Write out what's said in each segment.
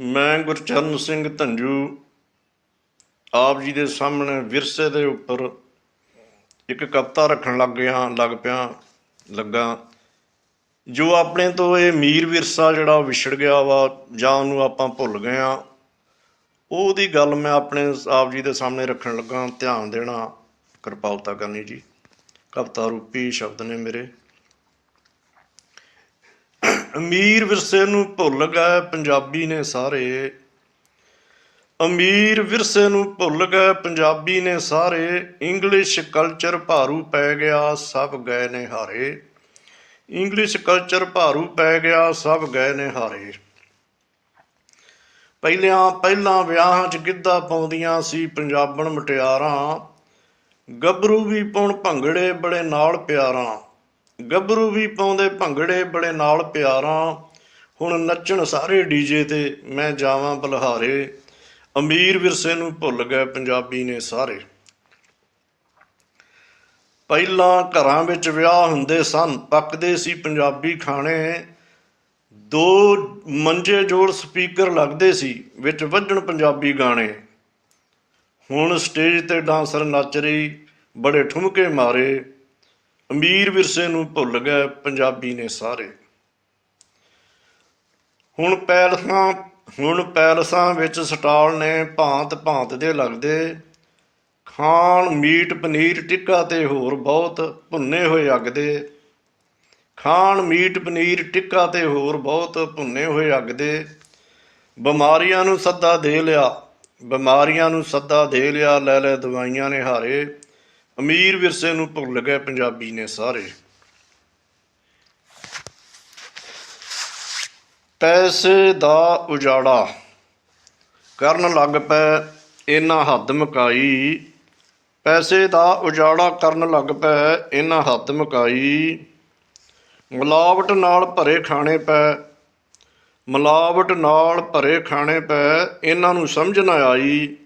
ਮੈਂ ਗੁਰਚਰਨ ਸਿੰਘ ਧੰਜੂ, ਆਪ ਜੀ ਦੇ ਸਾਹਮਣੇ ਵਿਰਸੇ ਦੇ ਉੱਪਰ ਇੱਕ ਕਵਿਤਾ ਰੱਖਣ ਲੱਗ ਗਿਆ, ਲੱਗ ਪਿਆ, ਲੱਗਾ। ਜੋ ਆਪਣੇ ਤੋਂ ਇਹ ਮੀਰ ਵਿਰਸਾ ਜਿਹੜਾ ਉਹ ਵਿਛੜ ਗਿਆ ਵਾ, ਜਾਂ ਉਹਨੂੰ ਆਪਾਂ ਭੁੱਲ ਗਏ ਆ ਉਹਦੀ ਗੱਲ ਮੈਂ ਆਪਣੇ ਆਪ ਜੀ ਦੇ ਸਾਹਮਣੇ ਰੱਖਣ ਲੱਗਾ, ਧਿਆਨ ਦੇਣਾ, ਕਿਰਪਾਲਤਾ ਕਰਨੀ ਜੀ। ਕਵਿਤਾ ਰੂਪੀ ਸ਼ਬਦ ਨੇ ਮੇਰੇ। ਅਮੀਰ ਵਿਰਸੇ ਨੂੰ ਭੁੱਲ ਗਏ ਪੰਜਾਬੀ ਨੇ ਸਾਰੇ। ਅਮੀਰ ਵਿਰਸੇ ਨੂੰ ਭੁੱਲ ਗਏ ਪੰਜਾਬੀ ਨੇ ਸਾਰੇ। ਇੰਗਲਿਸ਼ ਕਲਚਰ ਭਾਰੂ ਪੈ ਗਿਆ, ਸਭ ਗਏ ਨੇ ਹਾਰੇ। ਇੰਗਲਿਸ਼ ਕਲਚਰ ਭਾਰੂ ਪੈ ਗਿਆ, ਸਭ ਗਏ ਨੇ ਹਾਰੇ। ਪਹਿਲਿਆਂ ਪਹਿਲਾਂ ਵਿਆਹਾਂ 'ਚ ਗਿੱਧਾ ਪਾਉਂਦੀਆਂ ਸੀ ਪੰਜਾਬਣ ਮਟਿਆਰਾਂ। ਗੱਭਰੂ ਵੀ ਪਾਉਣ ਭੰਗੜੇ ਬੜੇ ਨਾਲ ਪਿਆਰਾਂ। ਗੱਭਰੂ ਵੀ ਪਾਉਂਦੇ, ਭੰਗੜੇ ਬੜੇ ਨਾਲ ਪਿਆਰਾਂ। ਹੁਣ ਨੱਚਣ ਸਾਰੇ ਡੀਜੇ ਤੇ, ਮੈਂ ਜਾਵਾਂ ਬਲਹਾਰੇ। ਅਮੀਰ ਵਿਰਸੇ ਨੂੰ ਭੁੱਲ ਗਏ ਪੰਜਾਬੀ ਨੇ ਸਾਰੇ। ਪਹਿਲਾਂ ਘਰਾਂ ਵਿੱਚ ਵਿਆਹ ਹੁੰਦੇ ਸਨ, ਪੱਕਦੇ ਸੀ ਪੰਜਾਬੀ ਖਾਣੇ। ਦੋ ਮੰਜੇ ਜੋੜ ਸਪੀਕਰ ਲੱਗਦੇ ਸੀ, ਵਿੱਚ ਵੱਜਣ ਪੰਜਾਬੀ ਗਾਣੇ। ਹੁਣ ਸਟੇਜ ਤੇ ਡਾਂਸਰ ਨੱਚ ਰਹੀ, ਬੜੇ ਠੁਮਕੇ ਮਾਰੇ। ਅਮੀਰ ਵਿਰਸੇ ਨੂੰ ਭੁੱਲ ਗਏ ਪੰਜਾਬੀ ਨੇ ਸਾਰੇ। ਹੁਣ ਪੈਲਸਾਂ ਹੁਣ ਪੈਲਸਾਂ ਵਿੱਚ ਸਟਾਲ ਨੇ ਭਾਂਤ ਭਾਂਤ ਦੇ ਲੱਗਦੇ। ਖਾਣ, ਮੀਟ, ਪਨੀਰ ਟਿੱਕਾ ਤੇ ਹੋਰ ਬਹੁਤ ਭੁੰਨੇ ਹੋਏ ਅੱਗ ਦੇ। ਖਾਣ, ਮੀਟ, ਪਨੀਰ ਟਿੱਕਾ ਤੇ ਹੋਰ ਬਹੁਤ ਭੁੰਨੇ ਹੋਏ ਅੱਗ ਦੇ। ਬਿਮਾਰੀਆਂ ਨੂੰ ਸੱਦਾ ਦੇ ਲਿਆ, ਬਿਮਾਰੀਆਂ ਨੂੰ ਸੱਦਾ ਦੇ ਲਿਆ, ਲੈ ਲੈ ਦਵਾਈਆਂ ਨੇ ਹਾਰੇ। ਅਮੀਰ ਵਿਰਸੇ ਨੂੰ ਭੁੱਲ ਗਏ ਪੰਜਾਬੀ ਨੇ ਸਾਰੇ। ਪੈਸੇ ਦਾ ਉਜਾੜਾ ਕਰਨ ਲੱਗ ਪਏ ਇਹਨਾਂ ਹੱਦ ਮਕਾਈ। ਪੈਸੇ ਦਾ ਉਜਾੜਾ ਕਰਨ ਲੱਗ ਪਏ ਇਹਨਾਂ ਹੱਦ ਮਕਾਈ। ਮਿਲਾਵਟ ਨਾਲ ਭਰੇ ਖਾਣੇ ਪੈ, ਮਿਲਾਵਟ ਨਾਲ ਭਰੇ ਖਾਣੇ ਪੈ, ਇਹਨਾਂ ਨੂੰ ਸਮਝ ਨਾ ਆਈ।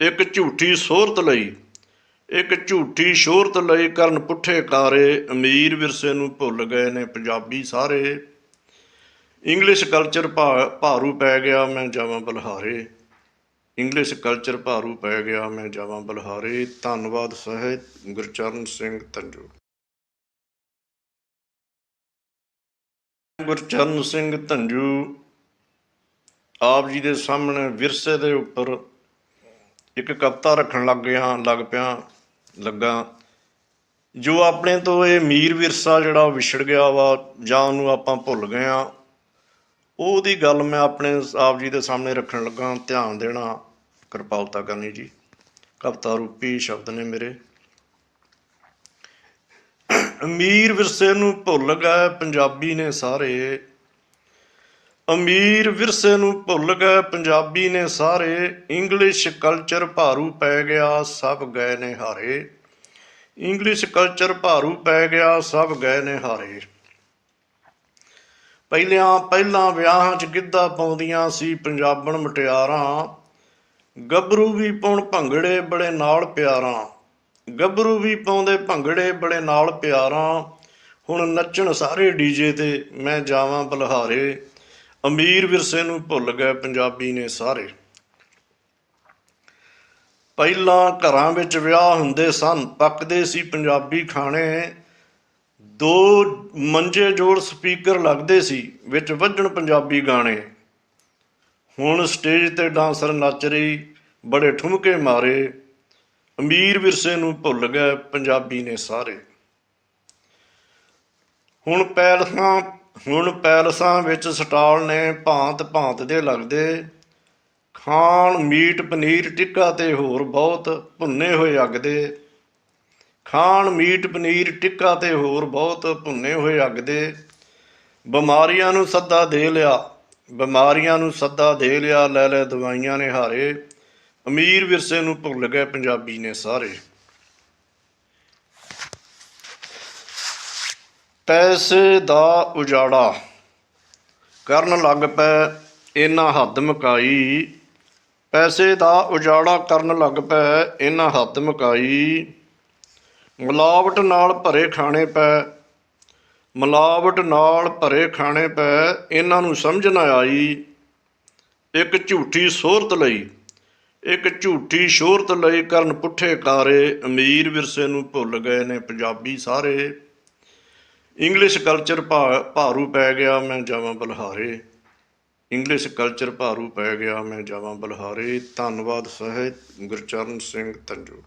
ਇੱਕ ਝੂਠੀ ਸੋਹਰਤ ਲਈ ਇੱਕ ਝੂਠੀ ਸ਼ੋਹਰਤ ਲਈ ਕਰਨ ਪੁੱਠੇ ਕਾਰੇ ਅਮੀਰ ਵਿਰਸੇ ਨੂੰ ਭੁੱਲ ਗਏ ਨੇ ਪੰਜਾਬੀ ਸਾਰੇ। ਇੰਗਲਿਸ਼ ਕਲਚਰ ਭਾ- ਭਾਰੂ ਪੈ ਗਿਆ, ਮੈਂ ਜਾਵਾਂ ਬਲਹਾਰੇ। ਇੰਗਲਿਸ਼ ਕਲਚਰ ਭਾਰੂ ਪੈ ਗਿਆ, ਮੈਂ ਜਾਵਾਂ ਬਲਹਾਰੇ। ਧੰਨਵਾਦ ਸਹਿਤ ਗੁਰਚਰਨ ਸਿੰਘ ਤੰਜੂ। ਗੁਰਚਰਨ ਸਿੰਘ ਧੰਜੂ ਆਪ ਜੀ ਦੇ ਸਾਹਮਣੇ ਵਿਰਸੇ ਦੇ ਉੱਪਰ ਇੱਕ ਕਵਿਤਾ ਰੱਖਣ ਲੱਗ ਗਿਆ, ਲੱਗ ਪਿਆ। ਲੱਗਾ। ਜੋ ਆਪਣੇ ਤੋਂ ਇਹ ਮੀਰ ਵਿਰਸਾ ਜਿਹੜਾ ਉਹ ਵਿਛੜ ਗਿਆ ਵਾ ਜਾਂ ਉਹਨੂੰ ਆਪਾਂ ਭੁੱਲ ਗਏ ਆ ਉਹਦੀ ਗੱਲ ਮੈਂ ਆਪਣੇ ਆਪ ਜੀ ਦੇ ਸਾਹਮਣੇ ਰੱਖਣ ਲੱਗਾ, ਧਿਆਨ ਦੇਣਾ, ਕਿਰਪਾਲਤਾ ਕਰਨੀ ਜੀ। ਕਵਿਤਾ ਰੂਪੀ ਸ਼ਬਦ ਨੇ ਮੇਰੇ। ਅਮੀਰ ਵਿਰਸੇ ਨੂੰ ਭੁੱਲ ਗਏ, ਪੰਜਾਬੀ ਨੇ ਸਾਰੇ ਅਮੀਰ ਵਿਰਸੇ ਨੂੰ ਭੁੱਲ ਗਏ, ਪੰਜਾਬੀ ਨੇ ਸਾਰੇ ਇੰਗਲਿਸ਼ ਕਲਚਰ ਭਾਰੂ ਪੈ ਗਿਆ, ਸਭ ਗਏ ਨੇ ਹਾਰੇ। ਇੰਗਲਿਸ਼ ਕਲਚਰ ਭਾਰੂ ਪੈ ਗਿਆ, ਸਭ ਗਏ ਨੇ ਹਾਰੇ। ਪਹਿਲਿਆਂ, ਪਹਿਲਾਂ ਵਿਆਹਾਂ 'ਚ ਗਿੱਧਾ ਪਾਉਂਦੀਆਂ ਸੀ ਪੰਜਾਬਣ ਮੁਟਿਆਰਾਂ। ਗੱਭਰੂ ਵੀ ਪਾਉਣ ਭੰਗੜੇ ਬੜੇ ਨਾਲ ਪਿਆਰਾਂ। ਗੱਭਰੂ ਵੀ ਪਾਉਂਦੇ ਭੰਗੜੇ ਬੜੇ ਨਾਲ ਪਿਆਰਾਂ। ਹੁਣ ਨੱਚਣ ਸਾਰੇ ਡੀਜੇ ਤੇ, ਮੈਂ ਜਾਵਾਂ ਬਲਹਾਰੇ। ਅਮੀਰ ਵਿਰਸੇ ਨੂੰ ਭੁੱਲ ਗਏ ਪੰਜਾਬੀ ਨੇ ਸਾਰੇ। ਪਹਿਲਾਂ ਘਰਾਂ ਵਿੱਚ ਵਿਆਹ ਹੁੰਦੇ ਸਨ, ਪੱਕਦੇ ਸੀ ਪੰਜਾਬੀ ਖਾਣੇ। ਦੋ ਮੰਜੇ ਜੋੜ ਸਪੀਕਰ ਲੱਗਦੇ ਸੀ, ਵਿੱਚ ਵੱਜਣ ਪੰਜਾਬੀ ਗਾਣੇ। ਹੁਣ ਸਟੇਜ ਤੇ ਡਾਂਸਰ ਨੱਚ ਰਹੀ, ਬੜੇ ਠੁਮਕੇ ਮਾਰੇ। ਅਮੀਰ ਵਿਰਸੇ ਨੂੰ ਭੁੱਲ ਗਏ ਪੰਜਾਬੀ ਨੇ ਸਾਰੇ। ਹੁਣ ਪੈਲਸਾਂ ਹੁਣ ਪੈਲਸਾਂ ਵਿੱਚ ਸਟਾਲ ਨੇ ਭਾਂਤ ਭਾਂਤ ਦੇ ਲੱਗਦੇ। ਖਾਣ, ਮੀਟ, ਪਨੀਰ ਟਿੱਕਾ ਤੇ ਹੋਰ ਬਹੁਤ ਭੁੰਨੇ ਹੋਏ ਅੱਗ ਦੇ। ਖਾਣ, ਮੀਟ, ਪਨੀਰ ਟਿੱਕਾ ਤੇ ਹੋਰ ਬਹੁਤ ਭੁੰਨੇ ਹੋਏ ਅੱਗ ਦੇ। ਬਿਮਾਰੀਆਂ ਨੂੰ ਸੱਦਾ ਦੇ ਲਿਆ, ਬਿਮਾਰੀਆਂ ਨੂੰ ਸੱਦਾ ਦੇ ਲਿਆ, ਲੈ ਲੈ ਦਵਾਈਆਂ ਨੇ ਹਾਰੇ। ਅਮੀਰ ਵਿਰਸੇ ਨੂੰ ਭੁੱਲ ਗਏ ਪੰਜਾਬੀ ਨੇ ਸਾਰੇ। ਪੈਸੇ ਦਾ ਉਜਾੜਾ ਕਰਨ ਲੱਗ ਪਏ ਇਹਨਾਂ ਹੱਦ ਮਕਾਈ। ਪੈਸੇ ਦਾ ਉਜਾੜਾ ਕਰਨ ਲੱਗ ਪਏ ਇਹਨਾਂ ਹੱਦ ਮਕਾਈ। ਮਿਲਾਵਟ ਨਾਲ ਭਰੇ ਖਾਣੇ ਪੈ, ਮਿਲਾਵਟ ਨਾਲ ਭਰੇ ਖਾਣੇ ਪੈ, ਇਹਨਾਂ ਨੂੰ ਸਮਝ ਨਾ ਆਈ। ਇੱਕ ਝੂਠੀ ਸੋਹਰਤ ਲਈ, ਇੱਕ ਝੂਠੀ ਸ਼ੋਹਰਤ ਲਈ ਕਰਨ ਪੁੱਠੇ ਕਾਰੇ, ਅਮੀਰ ਵਿਰਸੇ ਨੂੰ ਭੁੱਲ ਗਏ ਨੇ ਪੰਜਾਬੀ ਸਾਰੇ। ਇੰਗਲਿਸ਼ ਕਲਚਰ ਭਾ- ਭਾਰੂ ਪੈ ਗਿਆ, ਮੈਂ ਜਾਵਾਂ ਬਲਹਾਰੇ। ਇੰਗਲਿਸ਼ ਕਲਚਰ ਭਾਰੂ ਪੈ ਗਿਆ, ਮੈਂ ਜਾਵਾਂ ਬਲਹਾਰੇ। ਧੰਨਵਾਦ ਸਾਹਿਤ ਗੁਰਚਰਨ ਸਿੰਘ ਤੰਜੂ।